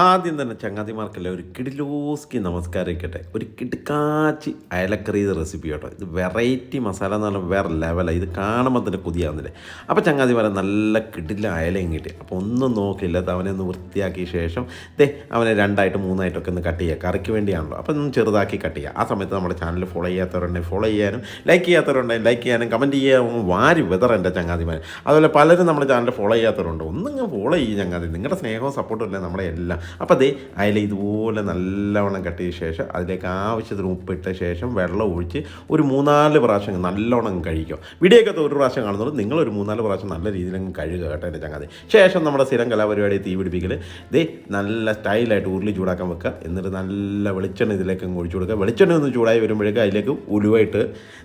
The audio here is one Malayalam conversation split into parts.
ആദ്യം തന്നെ ചങ്ങാതിമാർക്കല്ല ഒരു കിടിലോസ്കി നമസ്കാരം ഇരിക്കട്ടെ ഒരു കിടുക്കാച്ചി അയലക്കറി റെസിപ്പി കേട്ടോ. ഇത് വെറൈറ്റി മസാല എന്ന് പറഞ്ഞാൽ വേറെ ലെവലാണ് ഇത് കാണുമ്പോൾ തന്നെ കൊതിയാവുന്നില്ലേ? അപ്പോൾ ചങ്ങാതിമാരെ നല്ല കിടില അയലയും കിട്ടി അപ്പോൾ ഒന്നും നോക്കില്ല അവനെ ഒന്ന് വൃത്തിയാക്കിയ ശേഷം ദേ അവനെ രണ്ടായിട്ട് മൂന്നായിട്ടൊക്കെ ഒന്ന് കട്ട് ചെയ്യുക കറിക്ക് വേണ്ടിയാണല്ലോ. അപ്പോൾ ഒന്ന് ചെറുതാക്കി കട്ട് ചെയ്യുക ആ സമയത്ത് നമ്മുടെ ചാനൽ ഫോളോ ചെയ്യാത്തവരുണ്ടെങ്കിൽ ഫോളോ ചെയ്യാനും ലൈക്ക് ചെയ്യാത്തവരുണ്ടെങ്കിൽ ലൈക്ക് ചെയ്യാനും കമന്റ് ചെയ്യാനും വാരി വെതർ എന്റെ ചങ്ങാതിമാർ അതുപോലെ പലരും നമ്മുടെ ചാനൽ ഫോളോ ചെയ്യാത്തവരുണ്ട്. ഒന്നും ഫോളോ ചെയ്യും ചങ്ങാതി. നിങ്ങളുടെ സ്നേഹവും സപ്പോർട്ടും അല്ലേ നമ്മളെ എല്ലാം. അപ്പോൾ അതേ അതിൽ ഇതുപോലെ നല്ലവണ്ണം കട്ട് ചെയ്ത ശേഷം അതിലേക്ക് ആവശ്യത്തിന് ഉപ്പിട്ട ശേഷം വെള്ളം ഒഴിച്ച് ഒരു മൂന്നാൽ പ്രാവശ്യം നല്ലവണ്ണം കഴിക്കുക. വീഡിയോക്കകത്ത് ഒരു പ്രാവശ്യം കാണുന്നുള്ളൂ. നിങ്ങളൊരു മൂന്നാൽ പ്രാവശ്യം നല്ല രീതിയിൽ അങ്ങ് കഴുകുക കേട്ടോ എന്റെ ചങ്ങാതി. ശേഷം നമ്മുടെ സ്ഥിരം കലാപരിപാടി തീ പിടിപ്പിക്കൽ ദേ നല്ല സ്റ്റൈലായിട്ട് ഉരുളി ചൂടാക്കാൻ വെക്കുക. എന്നിട്ട് നല്ല വെളിച്ചെണ്ണ ഇതിലേക്ക് അങ്ങ് ഒഴിച്ചു കൊടുക്കുക. വെളിച്ചെണ്ണ ഒന്ന് ചൂടായി വരുമ്പോഴേക്കും അതിലേക്ക് ഉലുവായിട്ട്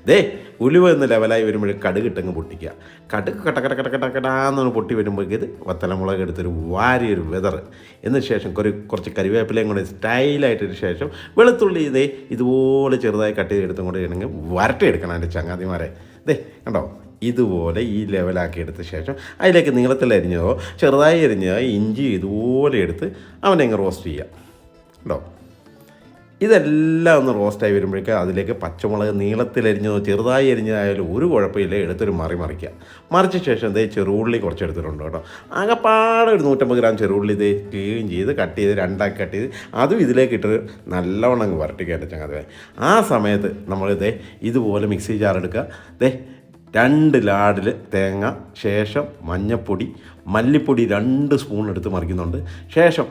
ദേ ഉലുവ എന്ന് ലെവലായി വരുമ്പോഴേക്കും കടുക് ഇട്ടങ്ങ് പൊട്ടിക്കുക. കടുക് കട്ട കട്ട കട്ട പൊട്ടി വരുമ്പോഴേക്കും ഇത് വത്തലമുളക് എടുത്തൊരു വാരിയൊരു വെതർ എന്നിട്ട് ശേഷം ഒരു കുറച്ച് കരിവേപ്പിലയും കൂടെ സ്റ്റൈലായിട്ടതിന് ശേഷം വെളുത്തുള്ളി ഇതേ ഇതുപോലെ ചെറുതായി കട്ട് ചെയ്തെടുത്തും കൂടെ ഇടണമെങ്കിൽ വരട്ടിയെടുക്കണം എന്റെ ചങ്ങാതിമാരെ. ദേ കണ്ടോ? ഇതുപോലെ ഈ ലെവലാക്കി എടുത്ത ശേഷം അതിലേക്ക് നീളത്തിൽ അരിഞ്ഞതോ ചെറുതായി അരിഞ്ഞതോ ഇഞ്ചി ഇതുപോലെ എടുത്ത് അവനെ അങ്ങ് റോസ്റ്റ് ചെയ്യാം. കേട്ടോ ഇതെല്ലാം ഒന്ന് റോസ്റ്റായി വരുമ്പോഴേക്ക് അതിലേക്ക് പച്ചമുളക് നീളത്തിലരിഞ്ഞതോ ചെറുതായി അരിഞ്ഞതായാലും ഒരു കുഴപ്പമില്ല. എടുത്തൊരു മറി മറിക്കുക. മറിച്ച ശേഷം ഇതേ ചെറുള്ളി കുറച്ച് എടുത്തിട്ടുണ്ട് കേട്ടോ. ആകെപ്പാടെ ഒരു നൂറ്റമ്പത് ഗ്രാം ചെറുള്ളി ഇത് ക്ലീൻ ചെയ്ത് കട്ട് ചെയ്ത് രണ്ടാക്കി കട്ട് ചെയ്ത് അതും ഇതിലേക്ക് ഇട്ട് നല്ലവണ്ണം അങ്ങ് വരട്ടിക്കേണ്ട ചങ്ങാതെ ആ സമയത്ത് നമ്മൾ നമ്മളിതേ ഇതുപോലെ മിക്സി ജാർ എടുക്കുക. ദേ രണ്ട് ലാഡിൽ തേങ്ങ ശേഷം മഞ്ഞപ്പൊടി മല്ലിപ്പൊടി രണ്ട് സ്പൂൺ എടുത്ത് മറിക്കുന്നുണ്ട്. ശേഷം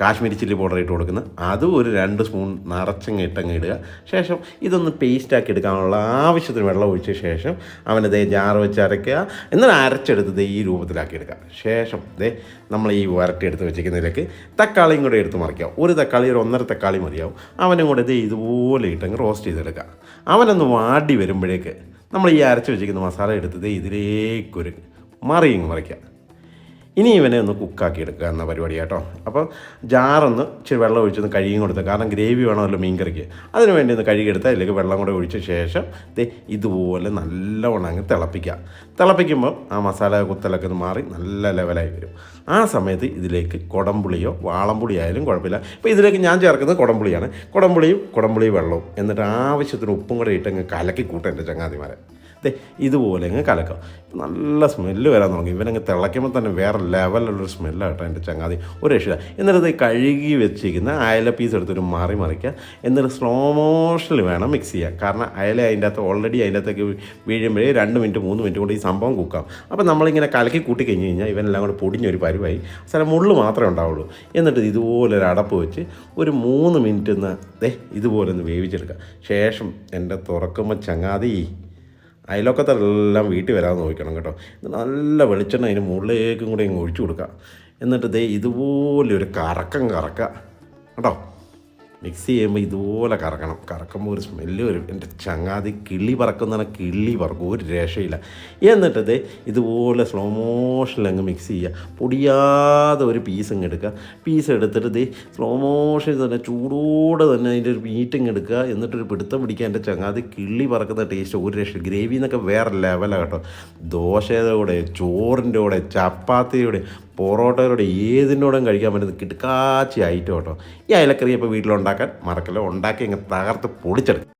കാശ്മീരി ചില്ലി പൗഡർ ഇട്ട് കൊടുക്കുന്ന. അതും ഒരു രണ്ട് സ്പൂൺ നിറച്ചങ്ങ് ഇട്ടങ്ങ് ഇടുക. ശേഷം ഇതൊന്ന് പേസ്റ്റാക്കി എടുക്കാനുള്ള ആവശ്യത്തിന് വെള്ളം ഒഴിച്ച ശേഷം അവനെ ദേ ജാറ് വെച്ച് അരയ്ക്കുക. എന്നിട്ട് അരച്ചെടുത്ത് ഈ രൂപത്തിലാക്കി എടുക്കുക. ശേഷം ദേ നമ്മൾ ഈ വരട്ടി എടുത്ത് വെച്ചിരിക്കുന്നതിലേക്ക് തക്കാളിയും കൂടെ എടുത്ത് മറിക്കുക. ഒരു തക്കാളി ഒരു ഒന്നര തക്കാളി മതിയാവും. അവനും കൂടെ ദേ ഇതുപോലെ ഇട്ടങ്ങ് റോസ്റ്റ് ചെയ്തെടുക്കുക. അവനൊന്ന് വാടി വരുമ്പോഴേക്ക് നമ്മൾ ഈ അരച്ച് വെച്ചിരിക്കുന്ന മസാല എടുത്തത് ഇതിലേക്കൊരു മറിയും മറിക്കുക. ഇനി ഇവനെ ഒന്ന് കുക്കാക്കി എടുക്കുക എന്ന പരിപാടി കേട്ടോ അപ്പോൾ ജാറൊന്ന് ഇച്ചിരി വെള്ളം ഒഴിച്ചൊന്ന് കഴുകി കൊടുത്ത് കാരണം ഗ്രേവി വേണമല്ലോ മീൻകറിക്ക്. അതിന് വേണ്ടി ഒന്ന് കഴുകിയെടുത്ത് അതിലേക്ക് വെള്ളം കൂടെ ഒഴിച്ച ശേഷം ദേ ഇതുപോലെ നല്ലവണ്ണം അങ്ങ് തിളപ്പിക്കുക. തിളപ്പിക്കുമ്പോൾ ആ മസാല കുത്തലൊക്കെ ഒന്ന് മാറി നല്ല ലെവലായി വരും. ആ സമയത്ത് ഇതിലേക്ക് കുടംപുളിയോ വാളംപുളി ആയാലും കുഴപ്പമില്ല. ഇപ്പോൾ ഇതിലേക്ക് ഞാൻ ചേർക്കുന്നത് കുടംപുളിയാണ്. കുടംപുളിയും കുടംപുളി വെള്ളവും. എന്നിട്ട് ആവശ്യത്തിന് ഉപ്പും കൂടെ ഇട്ടങ്ങ് കലക്കി കൂട്ടും എന്റെ ചങ്ങാതിമാരെ. ഇതുപോലെ അങ്ങ് കലക്കാം. നല്ല സ്മെല്ല് വരാൻ തുടങ്ങി. ഇവനങ്ങ് തിളയ്ക്കുമ്പോൾ തന്നെ വേറെ ലെവലുള്ളൊരു സ്മെല്ലാട്ടോ എന്റെ ചങ്ങാതി. ഒരു രക്ഷ എന്നിട്ട് കഴുകി വെച്ചിരിക്കുന്ന അയല പീസ് എടുത്തൊരു മാറി മറിക്കുക. എന്നിട്ട് സ്ലോ മോഷനിൽ വേണം മിക്സ് ചെയ്യുക കാരണം അയല അതിന്റെ അകത്ത് ഓൾറെഡി അതിന്റെ അകത്തേക്ക് വീഴുമ്പോഴേ രണ്ട് മിനിറ്റ് മൂന്ന് മിനിറ്റ് കൊണ്ട് ഈ സംഭവം കുക്കാം. അപ്പോൾ നമ്മളിങ്ങനെ കലക്കി കൂട്ടി കഴിഞ്ഞ് കഴിഞ്ഞാൽ ഇവനെല്ലാം കൂടെ പൊടിഞ്ഞൊരു പരുവായി. സ്ഥലം മുള്ളു മാത്രമേ ഉണ്ടാവുള്ളൂ. എന്നിട്ട് ഇതുപോലെ ഒരു അടപ്പ് വെച്ച് ഒരു മൂന്ന് മിനിറ്റ് ഒന്ന് ദേ ഇതുപോലെ ഒന്ന് വേവിച്ചെടുക്കുക. ശേഷം എന്റെ തുറക്കുമ്പോൾ ചങ്ങാതി അയലോക്കത്തെല്ലാം വീട്ടിൽ വരാതെ നോക്കണം കേട്ടോ. നല്ല വെളിച്ചെണ്ണ അതിന് മുകളിലേക്കും കൂടെ ഇങ്ങ് ഒഴിച്ചു കൊടുക്കുക. എന്നിട്ട് ദേ ഇതുപോലെ ഒരു കറക്കം കറക്കുക. കേട്ടോ? മിക്സ് ചെയ്യുമ്പോൾ ഇതുപോലെ കറക്കണം. കറക്കുമ്പോൾ ഒരു സ്മെല്ല് വരും എന്റെ ചങ്ങാതി കിള്ളി പറക്കുന്നതാണ് കിള്ളി പറക്കും. ഒരു രക്ഷയില്ല. എന്നിട്ടത് ഇതുപോലെ സ്ലോ മോഷനിൽ അങ്ങ് മിക്സ് ചെയ്യുക. പൊടിയാതെ ഒരു പീസ് അങ്ങ് എടുക്കുക. പീസ് എടുത്തിട്ട് സ്ലോ മോഷനിൽ തന്നെ ചൂടോടെ തന്നെ അതിന്റെ ഒരു മീറ്റിങ് എടുക്കുക. എന്നിട്ടൊരു പിടുത്തം പിടിക്കുക എന്റെ ചങ്ങാതി കിള്ളി പറക്കുന്ന ടേസ്റ്റ് ഒരു രക്ഷ ഗ്രേവി എന്നൊക്കെ വേറെ ലെവലാണ് കേട്ടോ. ദോശയുടെ കൂടെ ചോറിന്റെ കൂടെ ചപ്പാത്തിയുടെ പൊറോട്ടയുടെ ഏതിനോടും കഴിക്കാൻ പറ്റുന്ന കിടക്കാച്ചി ഐറ്റം കേട്ടോ. ഈ അയലക്കറി ഇപ്പോൾ വീട്ടിലുണ്ടാക്കാൻ മറക്കല്ല? ഉണ്ടാക്കി ഇങ്ങനെ തകർത്ത് പൊളിച്ചെടുക്കും